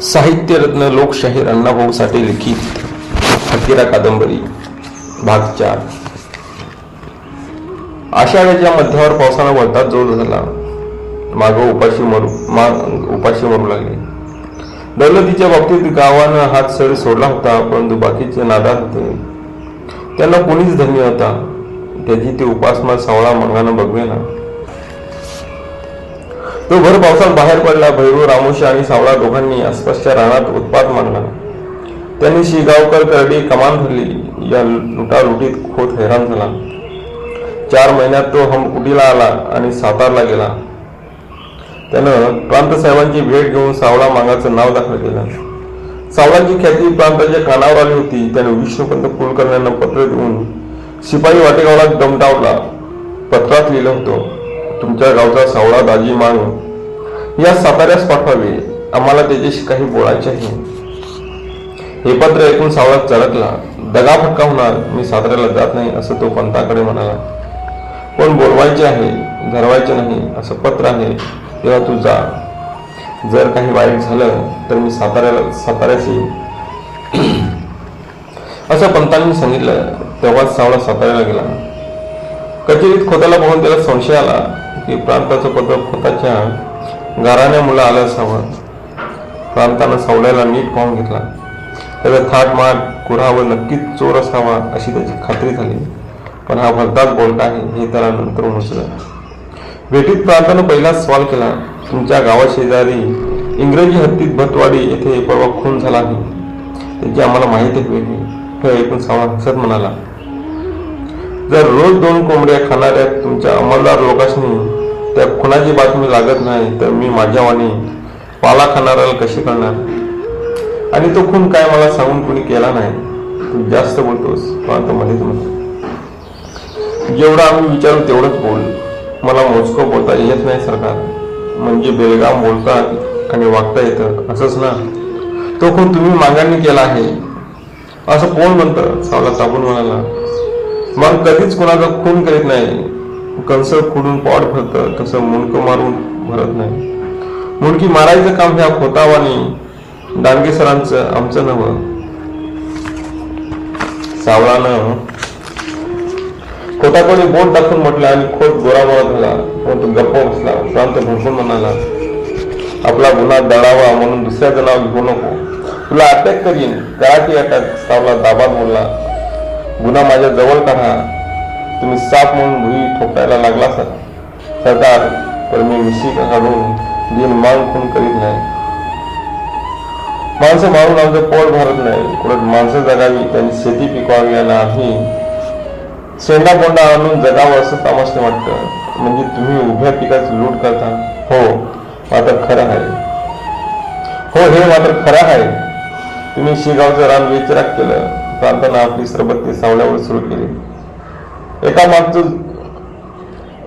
साहित्यरत्न लोकशाहीर अण्णाभाऊ साठे लिखित हकीरा कादंबरी भाग चार. आषाढ्याच्या मध्यावर पावसानं वळतात जोर झाला माग उपाशी मरू माग उपाशी मरू लागले. दौलतीच्या बाबतीत गावानं हात सर सोडला होता परंतु बाकीचे नादार होते. त्यांना कोणीच धन्य होता. त्याची ते उपासना सावळा मंगानं बघवेना. तो भर पावसात बाहेर पडला भैरू रामोशी आणि सावळा दोघांनी आसपासच्या रानात उत्पात मांडला. त्यांनी शिगावकर करडी कमान धरली. या लुटालुटीत खोत हैराण झाला. चार महिन्यात तो हमकुटीला आला आणि सातारला गेला. त्यानं प्रांतसाहेबांची भेट घेऊन सावळा मांगाचं नाव दाखल केलं. सावळाची ख्याती प्रांताच्या कानावर आली होती. त्याने विष्णुपंत कुलकर्ण्यांना पत्र देऊन शिपाई वाटेगावला दमटावला पत्रात लिहिलं होतं. तुमच्या गावचा सावळा दाजी मांग या साताऱ्यास पाठवावे. आम्हाला त्याच्याशी काही बोलायचे आहे हे पत्र ऐकून सावळा चळकला दगा फटका होणार. मी साताऱ्याला जात नाही असं तो पंताकडे म्हणाला. पण बोलवायचे आहे धरवायचे नाही असं पत्र आहे. तेव्हा तू जा. जर काही वाईट झालं तर मी साताऱ्याला साताऱ्यास येईन. असं पंतांनी सांगितलं. तेव्हाच सावळा साताऱ्याला गेला. कचेरीत खोताला पाहून त्याला संशय आला. की प्रांताचं पत्र स्वतःच्या गाराण्यामुळे आलं असावं प्रांतानं सावळ्याला नीट पाहून घेतला. त्याचा थाट थाटमाट कुरावर नक्कीच चोर असावा अशी त्याची खात्री झाली. पण हा भलताच बोलता आहे हे त्याला नंतर उमसलं भेटीत प्रांतानं पहिलाच सवाल केला तुमच्या गावाशेजारी इंग्रजी हत्तीत भटवाडी येथे परवा खून झाला आहे त्याची आम्हाला माहिती हवी हे ऐकून सावळा हसत म्हणाला जर रोज दोन कोंबड्या खाणाऱ्या तुमच्या अंमलदार लोकांनी त्या खुनाची बातमी लागत नाही तर मी माझ्या वाणी पाला खाणाऱ्याला कशी करणार? आणि तो खून काय मला सांगून कुणी केला नाही? तू जास्त बोलतोस प्रांत मध्येच म्हणतो. जेवढं आम्ही विचारू तेवढंच बोल मला मोजकं बोलता येत नाही सरकार. म्हणजे बेलगाम बोलतात आणि वागता येतं. असंच ना? तो खून तुम्ही मागांनी केला आहे. असं कोण म्हणतं? सावला चाबून म्हणाला. मग कधीच कोणाचा खून करीत नाही. कंस खुडून पॉट भरतं तसं मुंडकं मारून भरत नाही. मुंडकी मारायचं काम ह्या खोतावानी डांगे सरांचं आमचं नवं सावळानं खोताकडे बोट दाखवून म्हटलं आणि खोत गोराबोळा झाला. पण तो गप्प बसला. शांत भरपूर म्हणाला आपला गुन्हा दळावा म्हणून दुसऱ्याचं नाव घेऊ नको. तुला अटॅक करीन. कराटी अटॅक सावला दाबात बोलला गुन्हा माझ्या जवळ काढा. तुम्ही साप म्हणून भुई ठोकायला लागला सर सरदार पण मी मिशिका काढून दिन मांग खून करीत नाही. माणसं मारून आमचं पोट भरत नाही. उलट माणसं जगावी त्यांनी शेती पिकवावी आणि आम्ही शेंडा बोंडा आणून जगावं असं तामसने वाटतं. म्हणजे तुम्ही उभ्या पिकाची लूट करता. हो मात्र खरं आहे. हो हे मात्र खरं आहे. तुम्ही शेगावचं रान वेचराक केलं. प्रांताना आपली सरबत्ती सावल्यावर सुरू केली. एका मागचं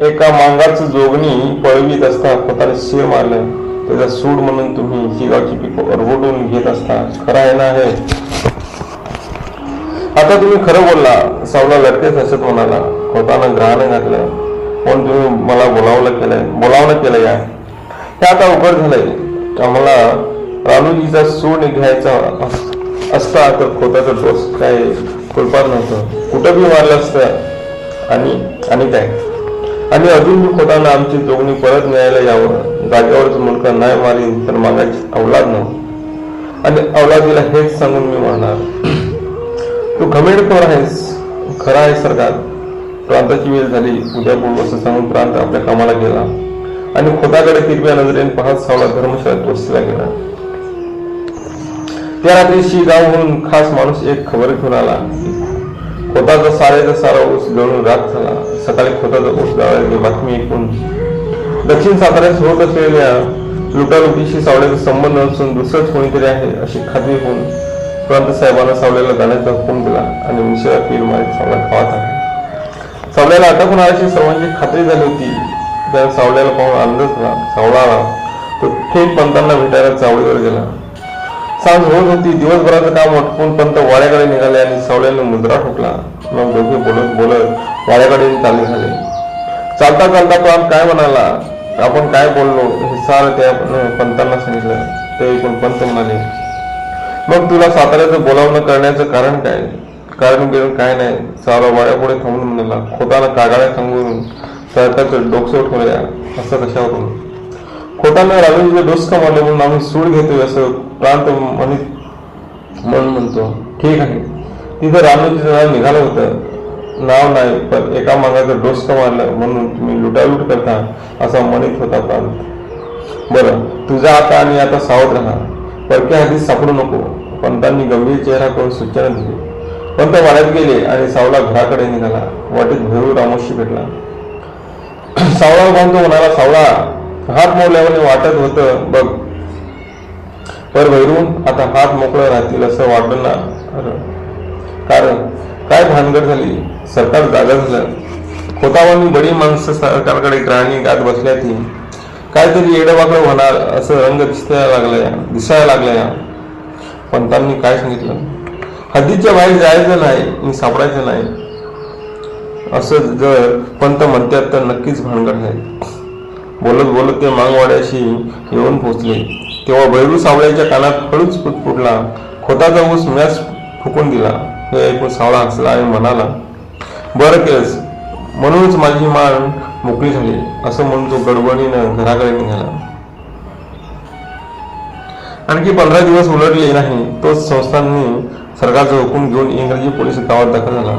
एका मांगाचं जोगणी पळवीत असता पोताने शेर मारलं. त्याचा सूड म्हणून तुम्ही शेगावची पीक अरवडून घेत असता. खरं आहे ना हे? आता तुम्ही खरं बोलला. सावला लटकेच असत म्हणाला. खोतानं ग्रहानं घातलं. पण तुम्ही मला बोलावलं केलंय. बोलावणं केलंय या. हे आता उघड झालंय. आम्हाला रानुजीचा सूड घ्यायचा असता तर खोताचं डोस काय कुलपात नव्हतं. कुठं बी मारलं असतं. आणि आणि काय? आणि अजून बी खोतानं आमची जोगणी परत न्यायला यावं. जागेवरच मुलगा नाही मारीन तर मागायची अवलाद नव्हतं आणि अवलादीला हेच सांगून मी म्हणणार. तू घमेडखोर आहेस खरा आहे सरकार. प्रांताची वेळ झाली उद्या बोलू असं सांगून प्रांत आपल्या कामाला गेला. आणि खोताकडे हिरव्या नजरेने पाहत सावला धर्मशाळेत वस्तीला गेला. त्या रात्री शिगावहून खास माणूस एक खबर घेऊन आला. खोताचा साऱ्याचा सारा ऊस जळून रात झाला सकाळी खोताचा ऊस जळाल्याची बातमी ऐकून दक्षिण साताऱ्यात होत असलेल्या लुटालुटीशी सावळ्याचा संबंध नसून दुसरंच कोणीतरी आहे अशी खात्री होऊन प्रांत साहेबांना सावल्याला जाण्याचा हुकूम दिला आणि मिश्रा पीर मारीत सावला पाहत आहे सावल्याला अटक होणार अशी सर्वांची खात्री झाली होती त्या सावल्याला पाहून आनंद झाला सावळा तो थेट पंतांना भेटायला चावडीवर गेला सांज होत होती दिवसभराचं काम अटकून पंत वाड्याकडे निघाले आणि सावल्याने मुद्रा ठोकला. मग दोघे बोलत बोलत वाड्याकडे चालले झाले. चालता चालता प्राण काय म्हणाला? आपण काय बोललो? हे सारं त्या पंतांना सांगितलं. ते ऐकून पंत म्हणाले मग तुला साताऱ्याचं बोलावणं करण्याचं कारण काय? कारण बिरण काय नाही? सारा वाड्यापुढे थांबून म्हणाला खोतानं कागाळ्या सांगून सरकारचं डोकसं ठेवल्या असं कशावरून? खोतानं राजूचे डोस कमावले म्हणून आम्ही सूड घेतोय असं प्रांत मनीत मन म्हणतो. ठीक आहे. तिथं रामोजीचं नाव निघालं होतं. नाव नाही पण एका मागाचं डोसकं मारलं म्हणून तुम्ही लुटालूट करता असा म्हणत होता प्रांत. बरं तुझा आता आणि आता सावध राहा. परक्या हातीत सापडू नको. पंतांनी गंभीर चेहरा करून सूचना दिली. पंत वाड्यात गेले आणि सावला घराकडे निघाला. वाटेत भैरू रामोशी भेटला. सावळा बांधतो म्हणाला सावळा हात मोडल्यावर वाटत होतं बघ पर भैरून आता हात मोकळं राहतील असं वाटलं ना. कारण काय भानगड झाली? सरकार जागा झालं. खोतावानी बडी माणसं सरकारकडे ग्राहणी गात बसल्या ती. काहीतरी येडवाकडं होणार असं रंग दिसायला लागलाय दिसायला लागलाय. पंतांनी काय सांगितलं? हद्दीच्या बाहेर जायचं नाही आणि सापडायचं नाही. असं जर पंत म्हणतात तर नक्कीच भानगड आहे. बोलत बोलत ते मांगवाड्याशी येऊन पोचले तेव्हा बैलू सावळ्याच्या कानात हळूच फुटला. खोताचा ऊस म्यास फुकून दिला. हे ऐकून सावळा हसला आणि म्हणाला बरं केलंस. म्हणूनच माझी मान मोकळी झाली. असं म्हणून तो गडबडीनं घराकडे निघाला. आणखी पंधरा दिवस उलटले नाही तोच संस्थांनी सरकारचा हुकूम घेऊन इंग्रजी पोलीस गावात दाखल झाला.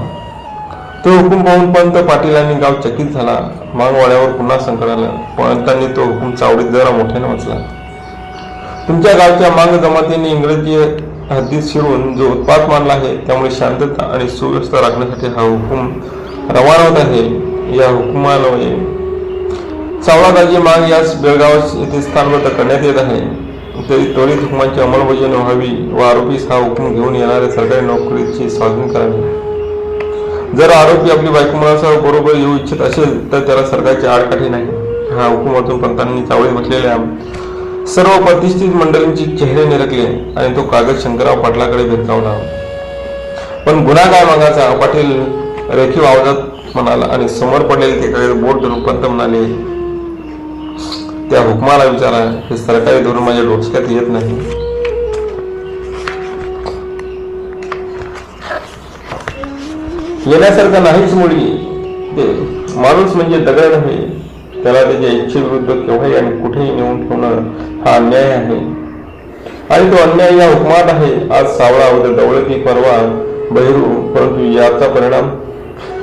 तो हुकूम पाहून पंत पाटीलांनी गाव चकित झाला. मागवाड्यावर पुन्हा संकट आलं. पंतांनी तो हुकूम चावडीत जरा मोठ्याने वाचला. तुमच्या गावच्या मांग जमातीने इंग्रजी हद्दीत शिरून जो उत्पात मानला आहे त्यामुळे शांतता आणि सुव्यवस्था राखण्यासाठी हा हुकूम रवाना होत आहे. या हुकुमान्वये सावळादाजी मांग यास बेळगाव येथे स्थानबद्ध करण्यात येत आहे. तरी त्वरित हुकुमाची अंमलबजावणी व्हावी व आरोपीस हा हुकूम घेऊन येणाऱ्या सरकारी नोकरीची स्वाधीन करावी. जर आरोपी आपली बायको मुलासह बरोबर येऊ इच्छित असेल तर त्याला सरकारची आडकाठी नाही. हा हुकुमातून पंतांनी चावळीत बसलेल्या सर्व प्रतिष्ठित मंडळींची चेहरे निरकले आणि तो कागद शंकरराव पाटलाकडे भेदकावला पण गुन्हा काय मागाचा पाटील रेखीव आवाजात म्हणाला आणि समोर पडलेले ते कागद बोट धरून पंत म्हणाले त्या हुकमाला विचारा हे सरकारी धोरण माझ्या डोक्यात येत नाही. येण्यासारखं नाहीच मुली ते माणूस म्हणजे दगड नव्हे. त्याला त्याच्या इच्छेविरुद्ध केव्हाही आणि कुठेही नेऊन ठेवणं हा अन्याय आहे. आणि तो अन्याय या उपमात आहे. आज सावळा उद्या दौलती परवा बहिरू परंतु याचा परिणाम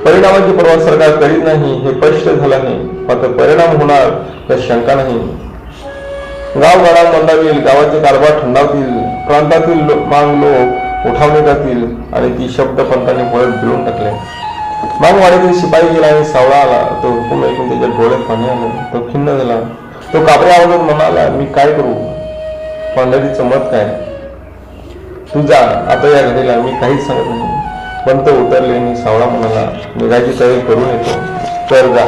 परिणामाची परवा सरकार करीत नाही हे स्पष्ट झालं आहे. मात्र परिणाम होणार तर शंका नाही. गाव गाडा मंदावील गावाचे कारभार थंडावतील प्रांतातील मांग लोक उठावले जातील आणि ती शब्द पंतांनी परत गिळून टाकले. मांगवाड्यातील शिपाई गेला आणि सावळा आला. तो म्हणाला मी काय करू? पांढरीचं मत काय? तू जा आता या घडीला मी काहीच सांगत नाही. पंत उतरले आणि सावळा म्हणाला निघायची तयारी करून येतो. तर जा.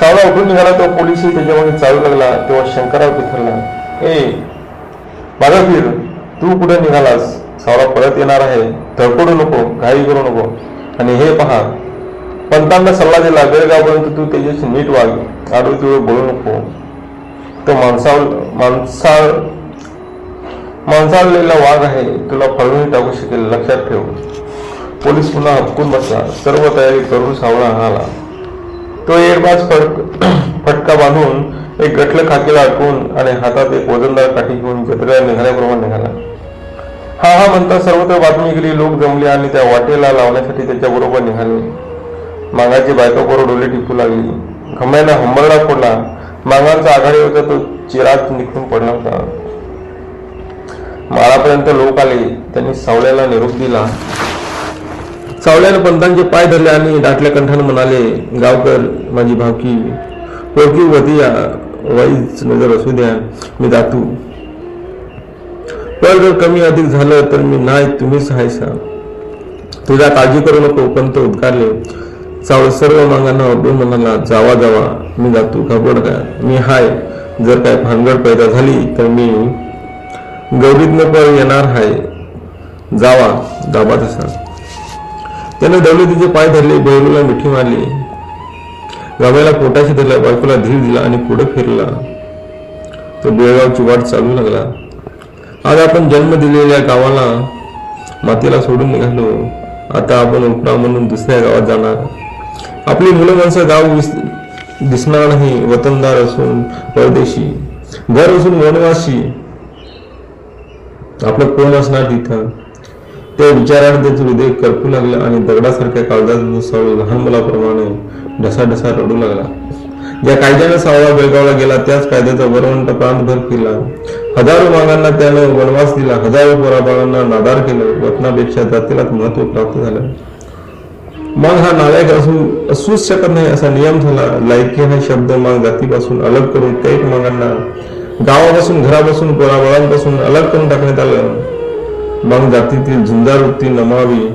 सावळा उठून निघाला तो पोलिसही त्याच्यामध्ये चालू लागला तेव्हा शंकरराव पिथरला ए माझा फिर तू कुठे निघालास? सावळा परत येणार आहे धडपडू नको घाई करू नको. आणि हे पहा पंतांना सल्ला दिला बेळगावपर्यंत तू त्याच्याशी नीट वाग आडू तिवळ बोलू नको. तो माणसाळ माणसाळ माणसाळलेला वाघ आहे तुला फळून टाकू शकेल लक्षात ठेव. पोलीस पुन्हा हपकून बसला. सर्व तयारी करून सावळा आला तो एकबाज फटक फटका बांधून एक गटलं खाकीला अडकून आणि हातात एक वजनदार काठी घेऊन जत्रेला निघाल्याप्रमाणे निघाला. हा हा म्हणता सर्वत्र बातमी गेली लोक जमले आणि त्या वाटेला लावण्यासाठी त्याच्याबरोबर निघाले. मागाची बायकापोर डोले टिपू लागली. घम्यानं हंबरडा फोडला. मागांचा होता तो चिरात निघून पडला होता. माळापर्यंत लोक आले त्यांनी सावल्याला निरोप दिला. सावल्याने पंतांचे पाय धरले आणि दाटल्या कंठाने म्हणाले गावकर माझी भावकी पोरकी वती या वाईच नजर असू द्या मी दातू. पण जर कमी अधिक झालं तर मी नाही तुम्हीच हायसा. तुझ्या काळजी करू नको पंत उद्गारले. सावळ सर्व मागांना अडून म्हणाला जावा जावा मी जातो घाबरड का? मी हाय. जर काय भानगड पैदा झाली तर मी गौरीतनं पण येणार हाय. जावा दाबात तसा. त्याने दौलतीचे पाय धरले बैरूला मिठी मारली. गाव्याला पोटाशी धरला बायकोला धीर दिला आणि पुढे फिरला. तो बेळगावची वाट चालू लागला. आज आपण जन्म दिलेल्या गावाला मातीला सोडून निघालो. आता आपण उपरा म्हणून दुसऱ्या गावात जाणार. आपली मुलं माणसं गाव दिसणार नाही वतनदार असून परदेशी घर असून वनवासी. आपलं कोण असणार तिथं? ते विचाराने त्याचं हृदय करपू लागलं आणि दगडासारख्या कागदात लहान मुलाप्रमाणे ढसा ढसा रडू लागला. ज्या कायद्यानं सावळा बेळगावला गेला त्याच कायद्याचा वरवंट प्रांतभर फिरला. हजारो मागांना त्यानं वनवास दिला हजारो पोराबाळांना नादार केलं वतनापेक्षा जातीलाच महत्त्व प्राप्त झालं. मग हा नालायक असून असूच शकत नाही असा नियम झाला. लायकी हा शब्द मग जातीपासून अलग करून कैक मगांना गावापासून घरापासून पोराबाळांपासून अलग करून टाकण्यात आलं. मग जातीतील झुंजार वृत्ती नमावी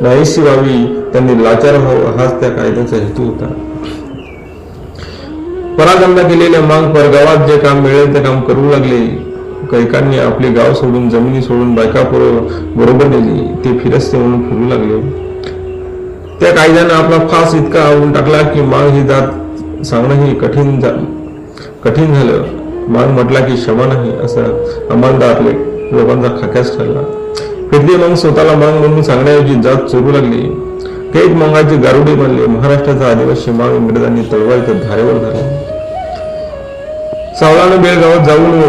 नाहीशी व्हावी त्यांनी लाचार व्हावं हाच त्या कायद्याचा हेतू होता. परागंदा केलेल्या मांग परगावात जे काम मिळेल ते काम करू लागले. कैकांनी आपले गाव सोडून जमिनी सोडून बायका बरोबर नेली. ते फिरस्ते म्हणून फिरू लागले. त्या कायद्यानं आपला फास इतका आवडून टाकला की माग ही जात सांगणं ही कठीण कठीण झालं. माग म्हटला की क्षमा नाही असं अंमलदार लोकांचा खाक्याच ठरला. फिरते मग स्वतःला मांग म्हणून सांगण्याऐवजी जात चोरू लागली. एक मंगाचे गारुडे बनले. महाराष्ट्राचा आदिवासी माग इंग्रजांनी तलवारीच्या धारेवर धरला. सावळानं बेळगावात जाऊन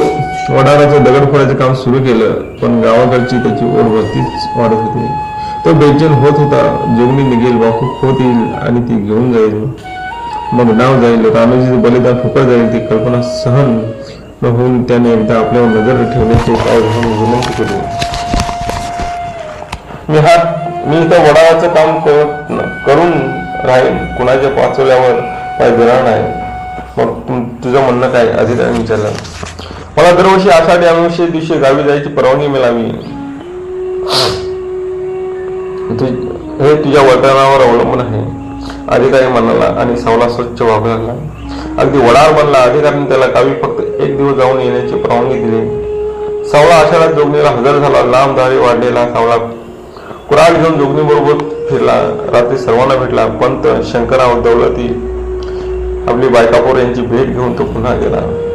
वडाराचं दगड फोडायचं काम सुरू केलं पण गावाकडची त्याची ओढ वरतीच वाढत होती. तो बेचैन होत होता. जोगणी निघेल वाहूक होत येईल आणि ती घेऊन जाईल. मग नाव जाईल रामोजीचं बलिदान फुकट जाईल ती कल्पना सहन न होऊन त्याने एकदा आपल्यावर नजर ठेवण्याचे पाय विनंती केली. मी हा मी इथं वडाळाचं काम करत करून राहील. कुणाच्या पाचवल्यावर पाय देणार नाही. मग तुझं म्हणणं काय? अधिकाऱ्याने विचारलं. मला दरवर्षी आषाढी अमावस्ये दिवशी गावी जायची परवानगी मिळावी. तु- हे तुझ्या वर्तनावर अवलंबून आहे. अधिकारी म्हणाला आणि सावला स्वच्छ वागू लागला. अगदी वडार बनला. अधिकाऱ्याने त्याला गावी फक्त एक दिवस जाऊन येण्याची परवानगी दिली. सावळा आषाढात जोगणीला हजर झाला. लांब दाढी वाढलेला सावळा कुराड घेऊन जोगणी बरोबर फिरला. रात्री सर्वांना भेटला. पंत शंकरराव दौलती आपली बायकापूर यांची भेट घेऊन तो पुन्हा गेला.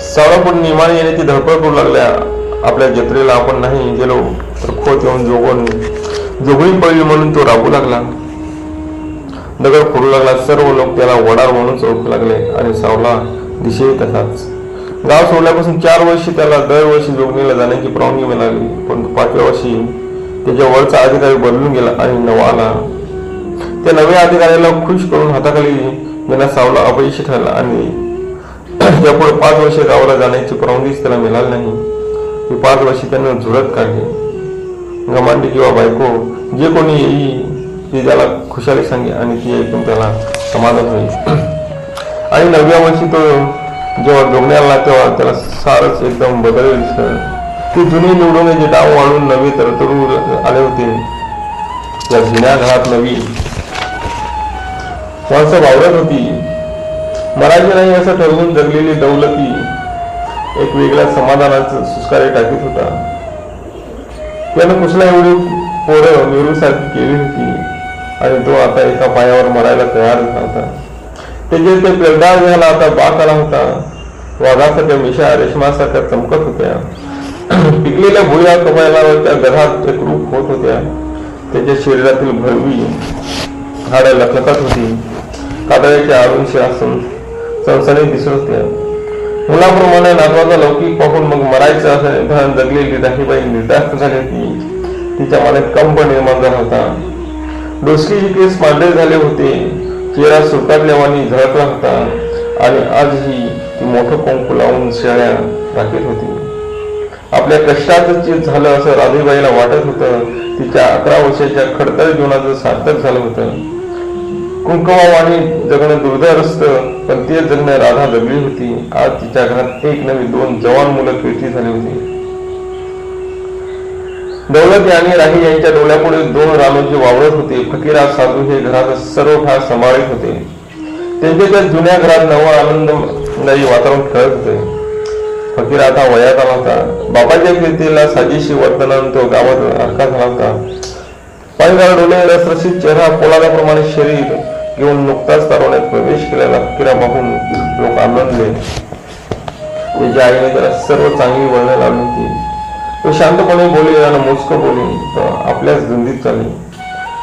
सावळापूर नियमाने येण्याची धडपड करू लागल्या. आपल्या जत्रेला आपण नाही. गेलो तर खोत येऊन जोगून जोगणी पडली म्हणून तो राबू लागला. दगड फोडू लागला. सर्व लोक त्याला वडार म्हणून ओळखू लागले आणि सावला दिशेही तसाच. गाव सोडल्यापासून चार वर्षी त्याला दरवर्षी जोगणीला जाण्याची परवानगी मिळाली. पण पाचव्या वर्षी त्याच्या वरचा अधिकारी बदलून गेला आणि नवा आला. त्या नव्या अधिकाऱ्याला खुश करून हाताखाली गेला सावला अपयशी ठरला आणि यापुढे पाच वर्ष गावाला जाण्याची परवानगीच त्याला मिळाली नाही. ही पाच वर्षी त्यानं झुरत काढली. गमांडी किंवा बायको जे कोणी येई ती त्याला खुशाली सांगे आणि ती ऐकून त्याला समाधान होईल. आणि नवव्या वर्षी तो जेव्हा डोंगण्याला तेव्हा त्याला सारच एकदम बदलेल सर ती जुनी निवडून जे डाव वाढून नवी तरतरू आले होते त्या जुन्या घरात नवी. माणसं वावरत होती. मराठी नाही असं ठरवून जगलेली दौलती एक वेगळ्या समाधानाचं सुस्कारे टाकीत होता. त्यानं कुठला एवढी पोरं निवडूसारखी केली होती. आणि तो आता एका पायावर मरायला तयार झाला होता. त्याचे ते पेरडाळ झाला आता बाक आला होता. वाघासारख्या मिशा रेशमासारख्या चमकत होत्या. पिकलेल्या भुया कमायला त्या गधात एक रूप होत होत्या. त्याच्या शरीरातील भरवी हाडं लखलखत होती. कातळ्याच्या आरुंशी असून सणसणी दिसत होत्या. मुलाप्रमाणे नातवाचा लौकिक पाहून मग मरायचं असं जगलेली दाहीबाई निर्धास्त झाली होती. तिच्या मनात कंप निर्माण झाला होता. डोसकीची केस मांडे झाले होते चेहरा सुरकातल्यावानी झळकला होता आणि आजही ती मोठं कुंकू लावून शेळ्या राखीत होती. आपल्या कष्टाचं चीज झालं असं राधेबाईला वाटत होतं. तिच्या अकरा वर्षाच्या खडतर जीवनाचं सार्थक झालं होतं. कुंकवावाणी जगणं दुर्धर असतं पण ते जगणं राधा जगली होती. आज तिच्या घरात एक नवी दोन जवान मुलं खेळती झाली होती. दौलत आणि राही यांच्या डोळ्यापुढे दोन रामोजी वावरत होते. फकीरा साधू हे घरात सर्व फार सांभाळीत होते. त्यांच्या त्या जुन्या घरात नवा आनंददायी वातावरण खेळत होते. फकीर आता वयात आला होता बाबाच्या कीर्तीला साजेशी वर्तनानं तो गावात अडका झाला होता. पायगार डोळे रसरशीत चेहरा पोलादाप्रमाणे शरीर घेऊन नुकताच तरुणात प्रवेश केलेला फकीरा पाहून लोक आनंदले त्याच्या आईने त्याला सर्व चांगली वळणं लावली होती. तो शांतपणे बोले आणि मोजकं बोले तर आपल्याच धुंदीत चालली.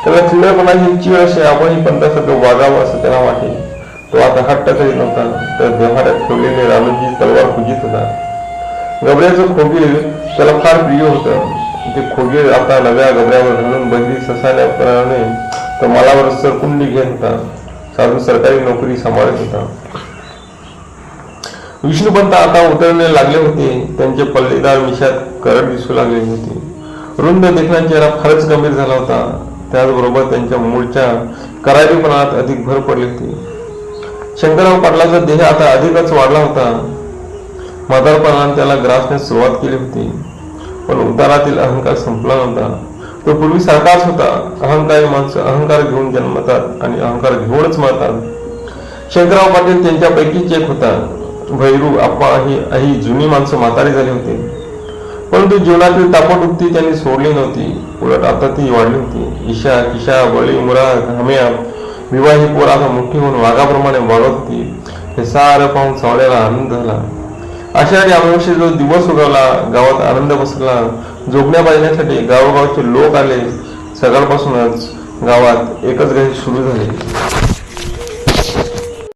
त्याला चिडपणाची चिड असे आपणही पंतासारखं वागावं असं त्याला वाटे. तो आता हट्ट करीत नव्हता. तर व्यवहारात ठेवलेले रानूजी तलवार पूजित होता. गबऱ्याचं खोगील त्याला फार प्रिय होतं. ते खोगील आता नव्या गबऱ्यावर घालून बंदी ससाने तर मला बरं सरकुंडी घेत होता? साधू सरकारी नोकरी सांभाळत होता. विष्णुपंत आता उतरणे लागले होते. त्यांचे पल्लेदार मिशात करड दिसू लागले होते. रुंद देखणा चेहरा फारच गंभीर झाला होता. त्याचबरोबर त्यांच्या मूळच्या करारीपणात अधिक भर पडली होती. शंकरराव पाटलाचा देह आता अधिकच वाढला होता. म्हातारपणाने त्याला ग्रासण्यास सुरुवात केली होती. पण उतारातील अहंकार संपला नव्हता. तो पूर्वी सारखाच होता. अहंकारी माणसं अहंकार घेऊन जन्मतात आणि अहंकार घेऊनच मारतात. शंकरराव पाटील त्यांच्यापैकीच एक होता. भैरू आप्पा ही आई जुनी माणसं म्हातारी झाली होती. परंतु जीवनातील तापटुपती त्यांनी सोडली नव्हती. उलट आता ती वाढली होती. ईशा किशा बळी मुरा घाम्या विवाही पोर आता मोठी होऊन वाघाप्रमाणे वाढत होती. हे सारं पाहून सावळ्याला आनंद झाला. आषाढी अमावस्ये जो दिवस उगवला गावात आनंद बसला जोगण्या बांधण्यासाठी गावोगावचे लोक आले. सकाळपासूनच गावात एकच घरी सुरू झाली.